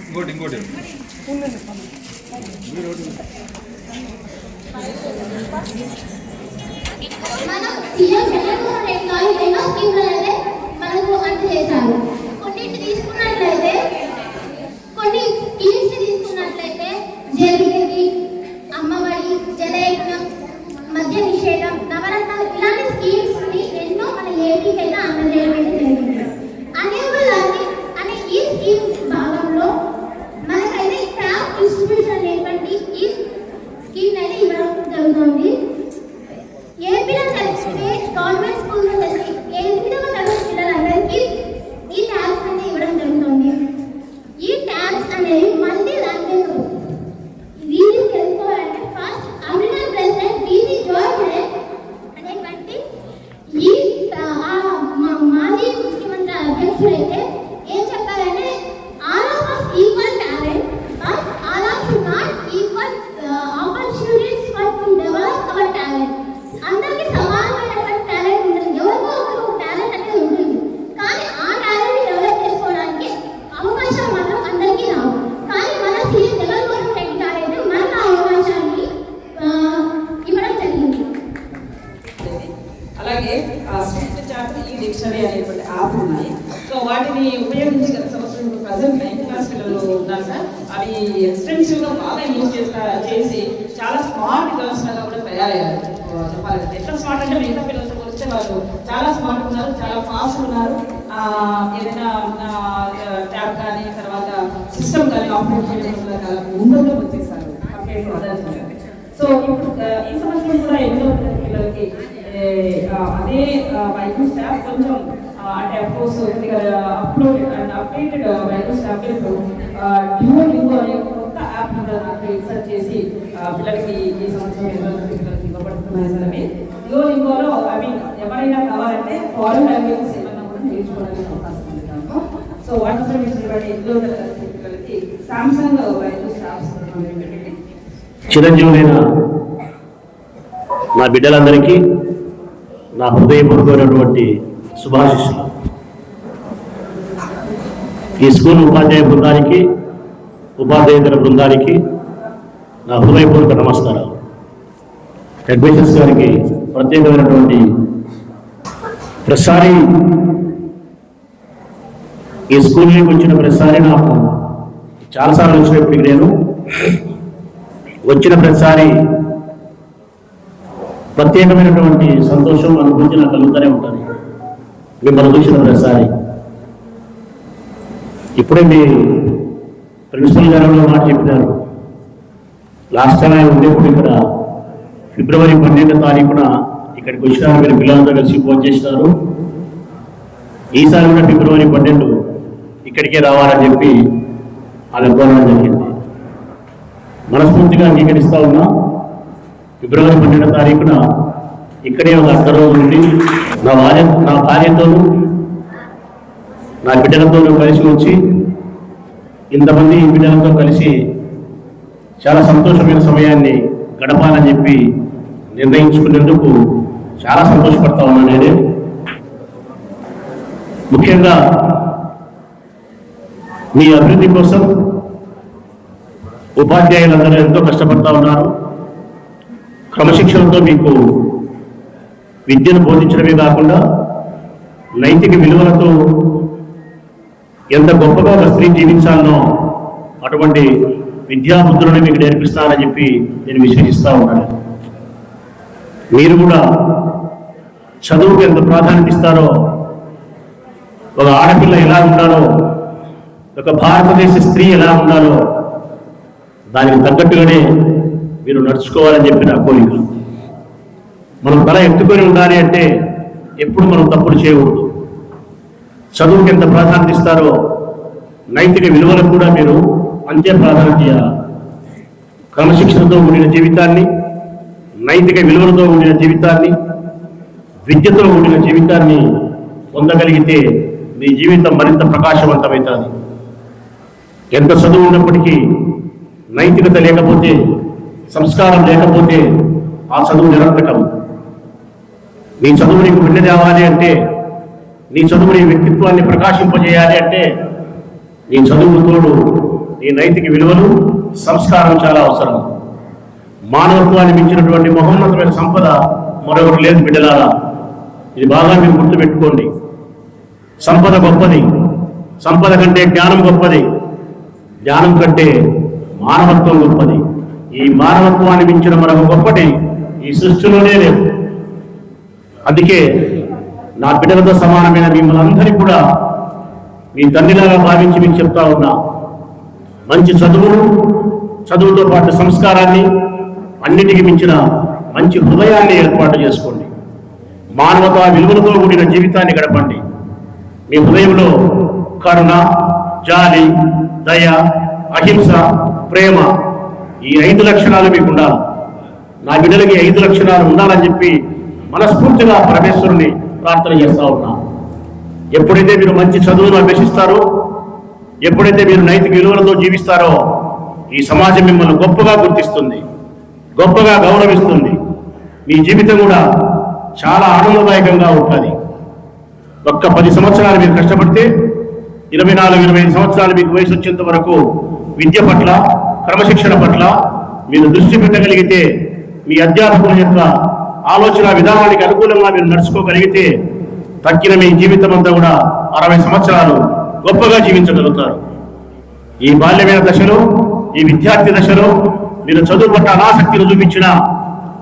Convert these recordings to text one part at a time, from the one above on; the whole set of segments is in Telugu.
ఇంకోటి ఇంకోటి. మనం సీఎం చంద్రబాబు నాయుడు గారు ఎన్నో స్కీమ్లు అయితే మనకు అందజేశారు కొన్నింటి తీసుకున్నట్లయితే కొన్ని స్కీమ్స్ తీసుకున్నట్లయితే జేబీకి అమ్మఒడి జలయజ్ఞం మద్య నిషేధం నవరత్నాలు ఇలాంటి స్కీమ్స్ ఎన్నో మన ఏపీకైనా అందజేయడం అయితే జరిగింది అనేబుల్ లెర్నింగ్ అనే ఈ స్కీమ్ భాగంలో మనకైతే క్రాఫ్ట్ డిస్ట్రిబ్యూషన్ అనేటువంటి ఈ స్కీమ్ అయితే ఇవ్వడం జరుగుతుంది ఏపీలో చదివితే గవర్నమెంట్ స్కూల్లో చదివి ఏపీలో చదివిన పిల్లలందరికీ ఈ ట్యాబ్స్ అనేది ఇవ్వడం జరుగుతుంది ఈ ట్యాబ్స్ అనేవి మల్టీ లాంగ్వేజ్ వీటి తెలుసుకోవాలంటే ఫస్ట్ అమెరికన్ ప్రెసిడెంట్ బీసీ జోర్జ్ అనేటువంటి ఈ ఆ, మా- మాజీ ముఖ్యమంత్రి అధ్యక్షుడైతే ఏం చెప్పారంటే all of us equal talent but all of not equal opportunities for to develop our talent అందరికీ సమానమైనటువంటి టాలెంట్ ఉంటుంది ఎవరికో ఒకరికి ఒక టాలెంట్ అనేది ఉంటుంది కానీ ఆ టాలెంట్ డెవలప్ చేసుకోవడానికి అవకాశం మాత్రం అందరికీ రావు కానీ మన సీఎం జగన్మోహన్ రెడ్డి గారు అయితే మనకు ఆ అవకాశాన్ని ఆ, ఇవ్వడం జరిగింది అలాగే ఆ స్విఫ్ట్ చార్ట్ ఈ డిక్షనరీ అనేటువంటి యాప్ ఉన్నాయి సో వాటిని ఉపయోగించి గత సంవత్సరం ప్రజెంట్ నైన్త్ క్లాస్ పిల్లలు ఉన్నారు సార్ అవి ఎక్స్టెన్సివ్గా బాగా యూజ్ చేస్తా చేసి చాలా స్మార్ట్ గర్ల్స్ లాగా కూడా తయారయ్యారు ఆ, చెప్పాలంటే ఎట్లా స్మార్ట్ అంటే మిగతా పిల్లలతో పోలిస్తే వాళ్ళు చాలా స్మార్ట్ ఉన్నారు చాలా ఫాస్ట్ ఉన్నారు. ఏదైనా ట్యాబ్ కానీ తర్వాత సిస్టమ్ కానీ ఆపరేట్ చేయడం చాలా ముందుగా వచ్చేసారు. సో ఇప్పుడు ఈ సంవత్సరం కూడా ఎన్నో పిల్లలకి. అదే వైద్య స్టాఫ్ కొంచెం అంటే అఫ్కోర్స్ కొద్దిగా అప్లోడ్ అండ్ అప్డేటెడ్ వైద్య స్టాఫ్ డ్యూ లింగో అనే కొత్త యాప్ కూడా నాకు రీసెర్చ్ చేసి పిల్లలకి ఈ సంవత్సరం పిల్లలకి ఇవ్వబడుతున్నాయి. ఫారెన్ లాంగ్వేజెస్ ఏమన్నా కూడా నేర్చుకోవడానికి అవకాశం ఉంది దాంట్లో సో వాటి సర్వీస్ ఇవ్వండి ఎన్నో తరగతి పిల్లలకి సామ్సంగ్ వైద్య స్టాఫ్స్ చిరంజీవులైన నా బిడ్డలందరికీ నా హృదయపూర్వకమైనటువంటి శుభాశిస్సులు. ఈ స్కూల్ ఉపాధ్యాయ బృందానికి ఉపాధ్యాయుల బృందానికి నా హృదయపూర్వక నమస్కారాలు. అడ్మిషన్స్ గారికి ప్రత్యేకమైనటువంటి ప్రతిసారి ఈ స్కూల్లో వచ్చిన ప్రతిసారి నాకు చాలాసార్లు వచ్చినప్పటికి నేను వచ్చిన ప్రతిసారి ప్రత్యేకమైనటువంటి సంతోషం అనుభూతి నాకు కలుగుతూనే ఉంటుంది. మిమ్మల్ని చూసిన ప్రతిసారి ఇప్పుడే మీ ప్రిన్సిపల్ గారు మాట చెప్పినారు. లాస్ట్ టైం ఆయన ఉండేప్పుడు ఇక్కడ ఫిబ్రవరి పన్నెండో తారీఖున ఇక్కడికి వచ్చినారు మీరు పిల్లలతో కలిసి ఫోన్ చేసినారు. ఈసారి కూడా ఫిబ్రవరి పన్నెండు ఇక్కడికే రావాలని చెప్పి ఆయన కోరడం జరిగింది. మనస్ఫూర్తిగా అంగీకరిస్తూ ఉన్నా ఫిబ్రవరి పన్నెండో తారీఖున ఇక్కడే ఒక అర్ధ రోజు ఉండి నా భార్య నా భార్యతోనూ నా బిడ్డలతోనూ కలిసి వచ్చి ఇంతమంది బిడ్డలతో కలిసి చాలా సంతోషమైన సమయాన్ని గడపాలని చెప్పి నిర్ణయించుకునేందుకు చాలా సంతోషపడతా ఉన్నాను నేనే. ముఖ్యంగా మీ అభివృద్ధి కోసం ఉపాధ్యాయులందరూ ఎంతో కష్టపడతా ఉన్నారు. క్రమశిక్షణతో మీకు విద్యను బోధించడమే కాకుండా నైతిక విలువలతో ఎంత గొప్పగా ఒక స్త్రీ జీవించాలనో అటువంటి విద్యాబుద్ధులను మీకు నేర్పిస్తానని చెప్పి నేను విశ్వసిస్తూ ఉన్నాను. మీరు కూడా చదువుకు ఎంత ప్రాధాన్యత ఇస్తారో ఒక ఆడపిల్ల ఎలా ఉండాలో ఒక భారతదేశ స్త్రీ ఎలా ఉండాలో దానికి తగ్గట్టుగానే మీరు నడుచుకోవాలని చెప్పి నా కోరిక. మనం తల ఎత్తుకొని ఉండాలి అంటే ఎప్పుడు మనం తప్పులు చేయకూడదు. చదువుకి ఎంత ప్రాధాన్యత ఇస్తారో నైతిక విలువలకు కూడా మీరు అంతే ప్రాధాన్యత క్రమశిక్షణతో కూడిన జీవితాన్ని నైతిక విలువలతో కూడిన జీవితాన్ని విద్యతో కూడిన జీవితాన్ని పొందగలిగితే మీ జీవితం మరింత ప్రకాశవంతమవుతుంది. ఎంత చదువు ఉన్నప్పటికీ నైతికత లేకపోతే సంస్కారం లేకపోతే ఆ చదువు నిరర్థకం నీ చదువు నీకు వెళ్ళదేవాలి అంటే నీ చదువు నీ వ్యక్తిత్వాన్ని ప్రకాశింపజేయాలి అంటే నీ చదువు తోడు నీ నైతిక విలువలు సంస్కారం చాలా అవసరం. మానవత్వాన్ని మించినటువంటి మహోన్నతమైన సంపద మరొకటి లేదు బిడ్డలారా. ఇది బాగా మీరు గుర్తుపెట్టుకోండి. సంపద గొప్పది. సంపద కంటే జ్ఞానం గొప్పది. జ్ఞానం కంటే మానవత్వం గొప్పది. ఈ మానవత్వాన్ని మించిన మరొక గొప్పటి ఈ సృష్టిలోనే లేదు. అందుకే నా బిడ్డలతో సమానమైన మిమ్మల్ని అందరికీ కూడా మీ తండ్రిలాగా భావించి మీకు చెప్తా ఉన్నా. మంచి చదువును చదువుతో పాటు సంస్కారాన్ని అన్నిటికి మించిన మంచి హృదయాన్ని ఏర్పాటు చేసుకోండి. మానవతా విలువలతో కూడిన జీవితాన్ని గడపండి. మీ హృదయంలో కరుణ జాలి దయ అహింస ప్రేమ ఈ ఐదు లక్షణాలు మీకు ఉండాలి. నా బిడ్డలకి ఐదు లక్షణాలు ఉండాలని చెప్పి మనస్ఫూర్తిగా పరమేశ్వరుని ప్రార్థన చేస్తా ఉన్నా. ఎప్పుడైతే మీరు మంచి చదువును అభ్యసిస్తారో ఎప్పుడైతే మీరు నైతిక విలువలతో జీవిస్తారో ఈ సమాజం మిమ్మల్ని గొప్పగా గుర్తిస్తుంది. గొప్పగా గౌరవిస్తుంది. మీ జీవితం కూడా చాలా ఆనందదాయకంగా ఉంటుంది. ఒక్క పది సంవత్సరాలు మీరు కష్టపడితే ఇరవై నాలుగు ఇరవై ఐదు సంవత్సరాలు మీకు వయసు వచ్చేంత వరకు విద్య పట్ల క్రమశిక్షణ పట్ల మీరు దృష్టి పెట్టగలిగితే మీ అధ్యాపకుల యొక్క ఆలోచన విధానానికి అనుకూలంగా మీరు నడుచుకోగలిగితే తగ్గిన మీ జీవితం అంతా కూడా అరవై సంవత్సరాలు గొప్పగా జీవించగలుగుతారు. ఈ బాల్యమైన దశలో ఈ విద్యార్థి దశలో మీరు చదువు పట్ల అనాసక్తిని చూపించిన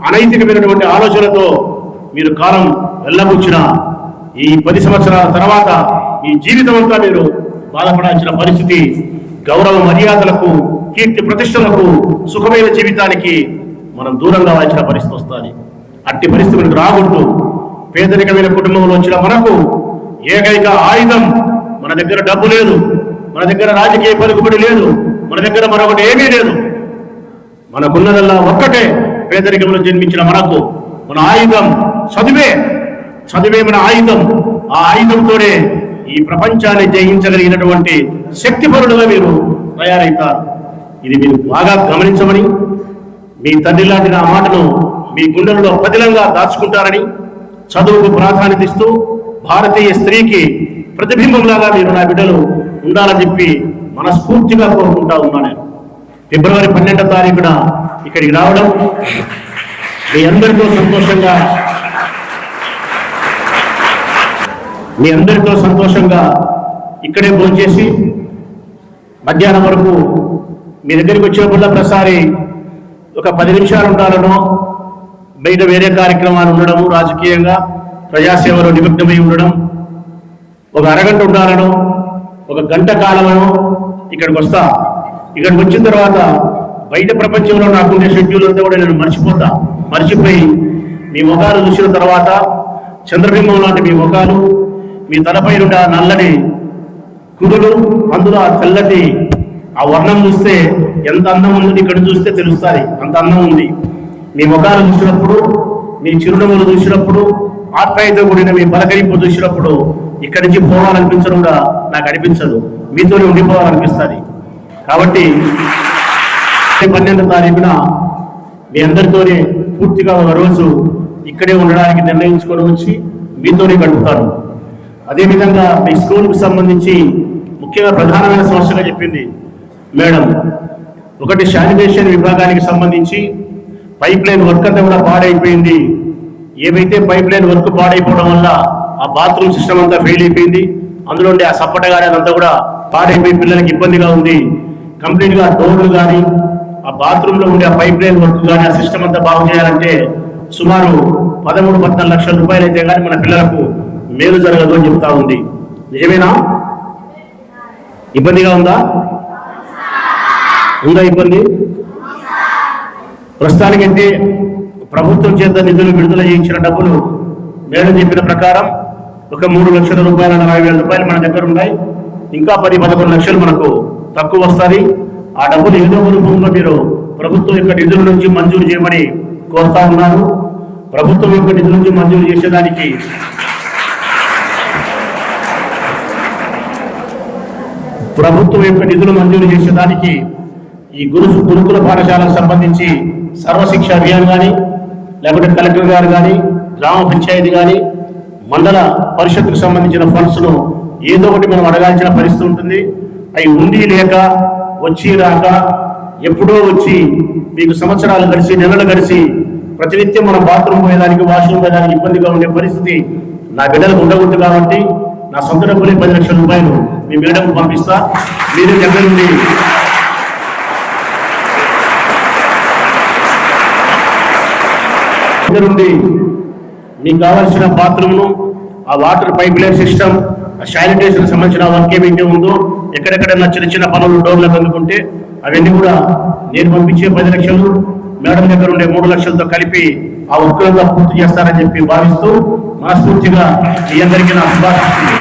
అనైతికమైనటువంటి ఆలోచనతో మీరు కాలం వెళ్ళబుచ్చిన ఈ పది సంవత్సరాల తర్వాత ఈ జీవితం అంతా మీరు బాధపడాల్సిన పరిస్థితి గౌరవ మర్యాదలకు కీర్తి ప్రతిష్టలకు సుఖమైన జీవితానికి మనం దూరంగా కావాల్సిన పరిస్థితి వస్తుంది. అట్టి పరిస్థితులకు మనకు రాకూడదు పేదరికమైన కుటుంబంలో వచ్చిన మనకు ఏకైక ఆయుధం మన దగ్గర డబ్బు లేదు మన దగ్గర రాజకీయ పలుకుబడి లేదు మన దగ్గర మరొకటి ఏమీ లేదు. మనకున్నదల్లా ఒక్కటే పేదరికంలో జన్మించిన మనకు మన ఆయుధం చదివే. చదివే మన ఆయుధం. ఆ ఆయుధంతోనే ఈ ప్రపంచాన్ని జయించగలిగినటువంటి శక్తిపరుడుగా మీరు తయారవుతారు ఇది మీరు బాగా గమనించమని మీ తండ్రి లాంటి నా మాటను మీ గుండెలలో పదిలంగా దాచుకుంటారని చదువుకు ప్రాధాన్యత ఇస్తూ భారతీయ స్త్రీకి ప్రతిబింబంలాగా మీరు నా బిడ్డలు ఉండాలని చెప్పి మనస్ఫూర్తిగా కోరుకుంటా ఉన్నా నేను ఫిబ్రవరి పన్నెండో తారీఖున ఇక్కడికి రావడం. మీ అందరితో సంతోషంగా మీ అందరితో సంతోషంగా ఇక్కడే భోంచేసి మధ్యాహ్నం వరకు మీ దగ్గరికి వచ్చేప్పుడు ప్రసారి ఒక పది నిమిషాలు ఉండాలనో బయట వేరే కార్యక్రమాలు ఉండడం రాజకీయంగా ప్రజాసేవలో నిమగ్నమై ఉండడం ఒక అరగంట ఉండాలనో ఒక గంట కాలమనో ఇక్కడికి వస్తా. ఇక్కడికి వచ్చిన తర్వాత బయట ప్రపంచంలో నాకుండే షెడ్యూల్ అంతా కూడా నేను మర్చిపోతా మర్చిపోయి మీ ముఖాలు చూసిన తర్వాత చంద్రబింబం లాంటి మీ ముఖాలు మీ తలపై నుండి ఆ నల్లని కురులు అందులో ఆ తెల్లటి ఆ వర్ణం చూస్తే ఎంత అందం ఉంది ఇక్కడ చూస్తే తెలుస్తుంది అంత అందం ఉంది. మీ ముఖాలు చూసినప్పుడు మీ చిరునవ్వులు చూసినప్పుడు ఆప్యాయత కూడిన మీ పలకరింపు చూసినప్పుడు ఇక్కడి నుంచి పోవాలనిపించడం కూడా నాకు అనిపించదు. మీతోనే ఉండిపోవాలనిపిస్తుంది. కాబట్టి పన్నెండు తారీఖున మీ అందరితోనే పూర్తిగా ఒక రోజు ఇక్కడే ఉండడానికి నిర్ణయించుకొని వచ్చి మీతోనే గడుపుతాను అదేవిధంగా మీ స్కూల్కి సంబంధించి ముఖ్యంగా ప్రధానమైన సమస్యగా చెప్పింది మేడం. ఒకటి శానిటేషన్ విభాగానికి సంబంధించి పైప్ లైన్ వర్క్ అంతా కూడా పాడైపోయింది. ఏవైతే పైప్ లైన్ వర్క్ పాడైపోవడం వల్ల ఆ బాత్రూమ్ సిస్టమ్ అంతా ఫెయిల్ అయిపోయింది. అందులో ఉండే ఆ సప్పట గారి అదంతా కూడా పాడైపోయి పిల్లలకి ఇబ్బందిగా ఉంది. కంప్లీట్గా డోర్లు కానీ ఆ బాత్రూమ్లో ఉండే ఆ పైప్ లైన్ వర్క్ కానీ ఆ సిస్టమ్ అంతా బాగు చేయాలంటే సుమారు పదమూడు పద్నాలుగు లక్షల రూపాయలు అయితే కానీ మన పిల్లలకు మేలు జరగదు అని చెప్తా ఉంది. నిజమేనా? ఇబ్బందిగా ఉందా? ఉందా ఇబ్బంది? ప్రస్తుతానికంటే ప్రభుత్వం చేత నిధులు విడుదల చేయించిన డబ్బులు మేడం చెప్పిన ప్రకారం ఒక మూడు లక్షల రూపాయల నలభై వేల రూపాయలు మన దగ్గర ఉన్నాయి. ఇంకా పది పదకొండు లక్షలు మనకు తక్కువ వస్తుంది ఆ డబ్బులు ఏదో రూపంలో మీరు ప్రభుత్వం యొక్క నిధుల నుంచి మంజూరు చేయమని కోరుతా ఉన్నారు ప్రభుత్వం యొక్క నిధుల నుంచి మంజూరు చేసేదానికి ప్రభుత్వం యొక్క నిధులు మంజూరు చేసేదానికి ఈ గురు గురుకుల పాఠశాలకు సంబంధించి సర్వశిక్ష అభియాన్ కానీ లేకుంటే కలెక్టర్ గారు కానీ గ్రామ పంచాయతీ కానీ మండల పరిషత్తుకు సంబంధించిన ఫండ్స్ను ఏదో ఒకటి మనం అడగాల్సిన పరిస్థితి ఉంటుంది. అవి ఉండి లేక వచ్చి రాక ఎప్పుడో వచ్చి మీకు సంవత్సరాలు గడిచి నెలలు గడిచి ప్రతినిత్యం మనం బాత్రూమ్ పోయేదానికి వాష్రూమ్ పోయేదానికి ఇబ్బందిగా ఉండే పరిస్థితి నా బిడ్డలకు ఉండకూడదు కాబట్టి నా సొంత డబ్బులే పది లక్షల రూపాయలు మీ మేడంకు పంపిస్తా. మీరు దగ్గర నుండి దగ్గర నుండి మీకు కావాల్సిన బాత్రూమ్ను ఆ water pipe line system sanitation సంబంధించిన వర్క్ ఏమైతే ఉందో ఎక్కడెక్కడైనా చిన్న చిన్న పనులు డోర్లకు అందుకుంటే అవన్నీ కూడా నేను పంపించే పది లక్షలు మేడం దగ్గర ఉండే మూడు లక్షలతో కలిపి ఆ ఉద్యోగంగా పూర్తి చేస్తారని చెప్పి భావిస్తూ మనస్ఫూర్తిగా మీ అందరికీ నా శుభాకాంక్షలు.